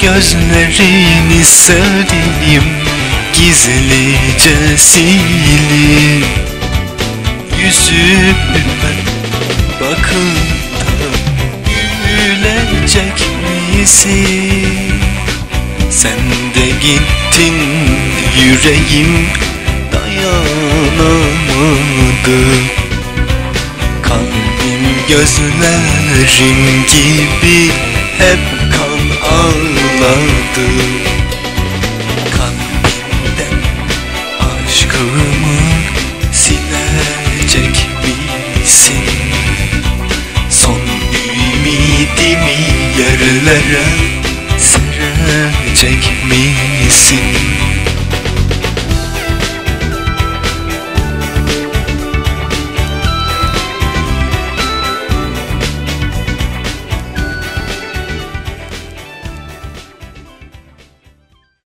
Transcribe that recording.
gözlerini sevdiğim Gizlice silip Yüzüme bakıp da gülecek misin? Sen de gittin yüreğim dayanamadı Kalbim gözlerim gibi hep ağladı Kalbimden aşkımı silecek misin? Son yerlere serecek misin?